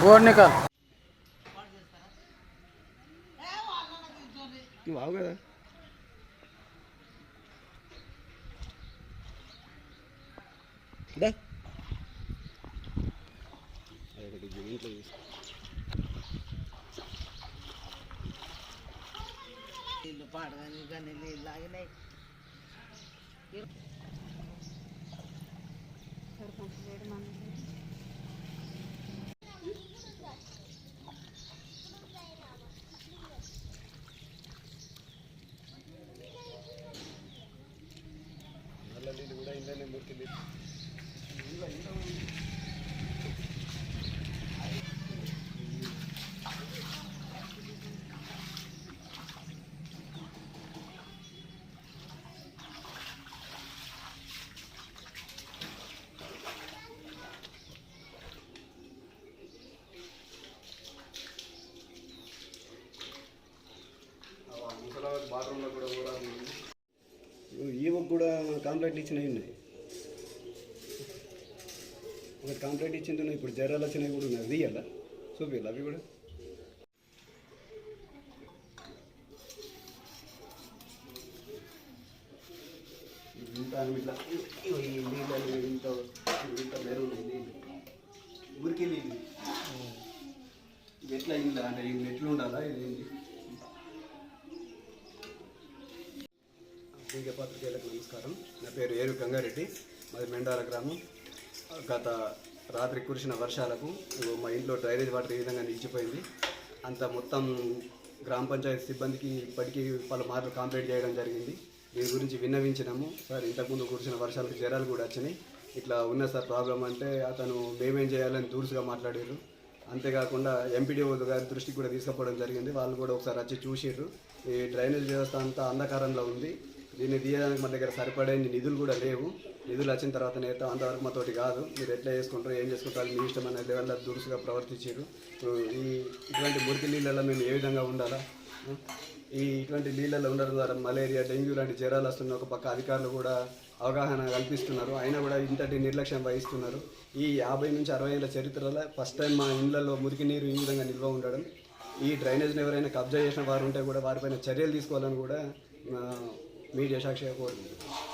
బోర్నికల్ నువ్వు ఆవు కదా దా అదొకటి ఇంట్లో తీసుకో నీళ్ళు పాడగాని కానీ నీళ్ళు ఆగినాయి కూడా ఇంట్లోనే మురికి ముసలాబాద్ బాత్రూంలో కూడా కూడా ఈవకు కూడా కాంప్లైంట్లు ఇచ్చినవి ఉన్నాయి ఒకటి కాంప్లైంట్ ఇచ్చింది ఇప్పుడు జ్వరాలు వచ్చినవి కూడా ఉన్నాయి అది ఇయ్యాలా? చూపించాలి అవి కూడా. ఇంత ఇట్లా ఇగో ఈ నీళ్ళని ఇంత ఇంత మెరుగు నీళ్ళు. ఊరికి నీళ్ళు. ఇది ఎట్లా ఇందా అంటే ఇది ఎట్లా ఉండాలా ఇది ఏంటి దీనిక పాత్రికేయులకు నమస్కారం. నా పేరు ఏరు గంగారెడ్డి. మాది మెండార గ్రామం. గత రాత్రి కురిసిన వర్షాలకు మా ఇంట్లో డ్రైనేజ్ వాటర్ ఈ విధంగా నిలిచిపోయింది. అంత మొత్తం గ్రామ పంచాయతీ సిబ్బందికి ఇప్పటికీ పలు మార్లు కాంప్లైంట్ చేయడం జరిగింది. దీని గురించి విన్నవించినాము. సార్ ఇంతకుముందు కురిసిన వర్షాలకు జ్వరాలు కూడా వచ్చినాయి. ఇట్లా ఉన్న సార్ ప్రాబ్లం అంటే అతను మేమేం చేయాలని దూరుసుగా మాట్లాడారు అంతేకాకుండా ఎంపీడీఓ గారి దృష్టికి కూడా తీసుకుపోవడం జరిగింది. వాళ్ళు కూడా ఒకసారి వచ్చి చూసిర్రు. ఈ డ్రైనేజ్ వ్యవస్థ అంతా అంధకారంలో ఉంది. దీన్ని తీయడానికి మన దగ్గర సరిపడే నిధులు కూడా లేవు. నిధులు వచ్చిన తర్వాత నేత అంతవరకు మాతోటి కాదు. మీరు ఎట్లా చేసుకుంటారు ఏం చేసుకుంటారు మీ ఇష్టం అనే లెవెల్లో దురుసుగా ప్రవర్తించారు? ఈ ఇటువంటి మురికి నీళ్ళల్లో మేము ఏ విధంగా ఉండాలా? ఈ ఇటువంటి నీళ్ళల్లో ఉండడం ద్వారా మలేరియా డెంగ్యూ లాంటి జ్వరాలు వస్తున్న ఒక పక్క అధికారులు కూడా అవగాహన కల్పిస్తున్నారు. అయినా కూడా ఇంతటి నిర్లక్ష్యం వహిస్తున్నారు. ఈ యాభై నుంచి అరవై ఏళ్ళ చరిత్రలో ఫస్ట్ టైం మా ఇళ్ళలో మురికి నీరు ఈ విధంగా నిల్వ ఉండడం. ఈ డ్రైనేజ్ని ఎవరైనా కబ్జా చేసిన వారు ఉంటే కూడా వారిపైన చర్యలు తీసుకోవాలని కూడా మీడియా సాక్షిగా కోరుకుంటున్నాను.